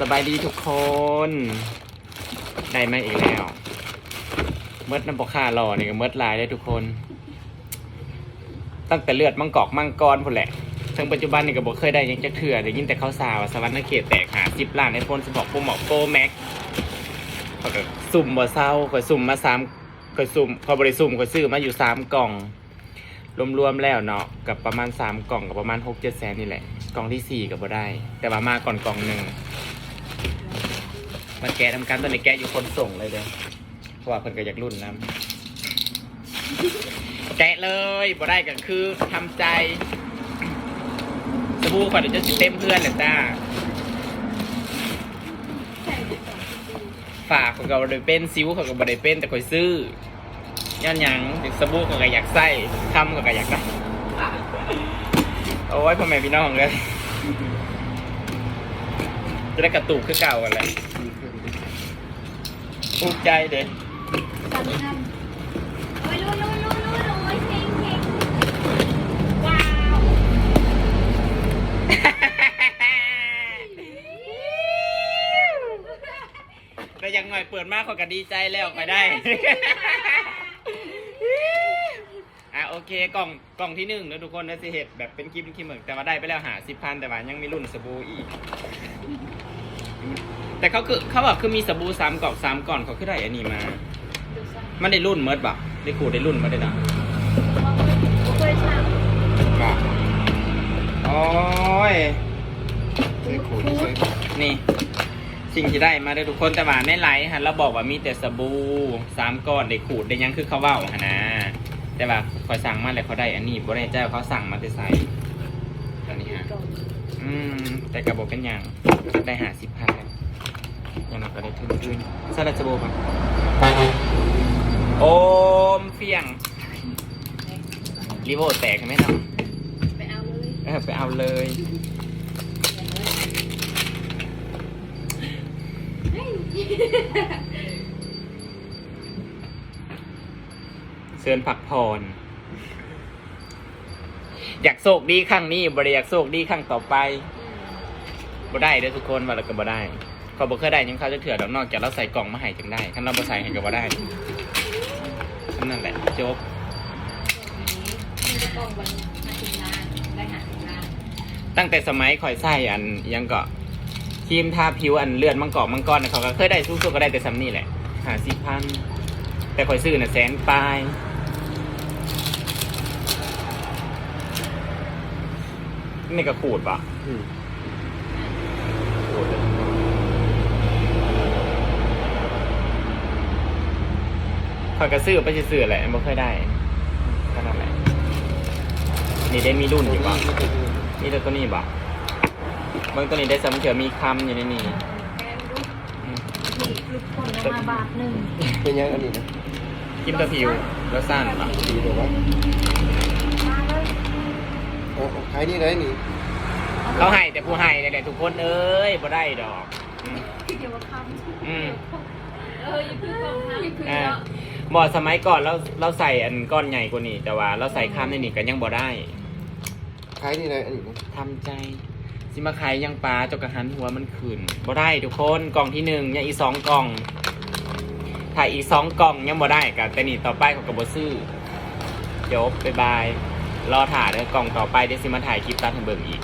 สบายดีทุกคน ได้มาอีกแล้วเมดน้ำปลาค่ารอนี่ก็เมดลายได้ทุกคน ตั้งแต่เลือดมังกอกมังกรพุ่นแหละถึงปัจจุบันนี่ก็บอกเคยได้ยังจักเถื่อได้ยินแต่เขาสาวว่าสวรรค์เขตแตกหาสิบล้านไอโฟนสิบหกโปรโมทโปรแม็กก็สุ่มบ่เศร้าก็สุ่มมาสามก็สุ่มเขาบริสุ่มก็ซื้อมาอยู่สามกล่อง รวมๆแล้วเนาะกับประมาณสามกล่องกับประมาณหกเจ็ดแสนนี่แหละ กล่องที่สี่ก็บ่ได้ แต่ว่ามาก่อนกล่องหนึ่ง มันแกะทำการตอนนี้แกะอยู่คนส่งเลยเด้อเพราะว่าเพิ่นก็อยากรุ่นน้ำแกะเลยบ่ได้ก็คือทำใจสบู่ก่อนเดี๋ยวจะสิเต็มเพื่อนเลยจ้าฝากขาก็บ่ได้เป็นซิวเขาก็บ่ได้เป็นแต่คอยซื้อย้อนหยังเด็กสบู่เขาก็อยากใส่คำเขาก็อยากได้โอ้ยพ่อแม่พี่น้องเลยจะได้กระตุกคือเก่ากันแหละ ภูมิใจเด้สำคัญโอ้ยรู้รู้รู้รู้รู้โอ้ยเพลงเพลงว้าวแต่อยังหน่อยเปิดมากขอยก็ดีใจแล้วไปได้ อะโอเคกล่องกล่องที่หนึ่งแล้วทุกคนนะสิเหตุแบบเป็นคลิปเป็นคลิปเหมือนแต่ว่าได้ไปแล้วหาสิบพันแต่ว่ายังมีรุ่นสบู่อีก แต่เขาคือเขาบอกคือมีสบู่สามกล่องสามก่อนเขาคือได้อันนี้มา มันได้รุ่นเมิดบ่ะได้ขูดได้รุ่นมาได้นะเคยสั่งบ่ะโอ้ยเคยขูดเคยนี่ สิ่งที่ได้มาได้อทุกคนแต่ว่าในไลฟ์ฮะเราบอกว่ามีแต่สบู่สามก้อนได้ขูดได้หยังคือเขาเว่าฮะนะแต่ว่าคอยสั่งมาแล้วเขาได้อันนี้บ่ได้เจ้าเขาสั่งมาแต่ใส่ตอนนี้ฮะ อืม แต่กระบอกกันอย่างได้หาสิบพันแล้วยังนับก็ได้ทุนทุนซาลาจโบก่อนโอมเฟียงรีโวแตกไหมเนาะไปเอาเลยเออไปเอาเลยเชิญพักผ่อน อยากโศกดีครั้งนี้บริอยากโศกดีครั้งต่อไปบ่ได้เด้อทุกคนว่าเราก็บ่ได้เขาบ่เคยได้หยังเขาจะเถื่อดอกนอกจากเราใส่กล่องมาให้จังได้ถ้าเราบ่ใส่ให้ก็บ่ได้นั่นแหละจบมีกล่องวันห้าสิบล้านได้หาสิบล้านตั้งแต่สมัยข่อยใส่อันยังก็ครีมทาผิวอันเลือดมังกรมังกรน่ะเขาก็เคยได้สู้ๆก็ได้แต่ซ้ำนี่แหละหาสิพันแต่ข่อยซื้อน่ะแสนปลาย นี่ก็ขูดปะอืมขูดเลยข่อยก็ซื้อไปซื้อๆแหละไม่เคยได้ขนาดไหนนี่ได้มีรุ่นอยู่ปะนี่ตัวนี้บ่เบิ่งตัวนี้ได้สำเขียวมีคำอยู่ในนี้ นี่ลูกคนละมาบาทหนึ่งเป็นยังอันนี้นะกิมตัวผิวรสสั้นบ่ดีเลยวะ ขายนี่เลยนี่เขาให้แต่ผู้ให้นี่แหละทุกคนเอ้ยบ่ได้ดอกอืมเดี๋ยวว่าคำอืมเอออย่าเพิ่งกล่องนะอย่าเพิ่งอ่าเนาะบ่สมัยก่อนเราเราใส่อันก้อนใหญ่กว่านี้ แต่ว่าเราใส่คำในนี้ก็ยังบ่ได้ขายนี่เลยอันนี้นะทำใจ สิมาขายยังปลาเจกกระหันหัวมันขึ้นบ่ได้ทุกคนกล่องที่หนึ่งยังอีกสองกล่องถ้าอีกสองกล่องยังบ่ได้ก็แต่นี่ต่อไปเขาก็บ่ซื้อจบบ๊ายบาย รอถ่ายเด้อกล่องต่อไปเดี๋ยวสิมาถ่ายคลิปตัดให้เบิ่งอีก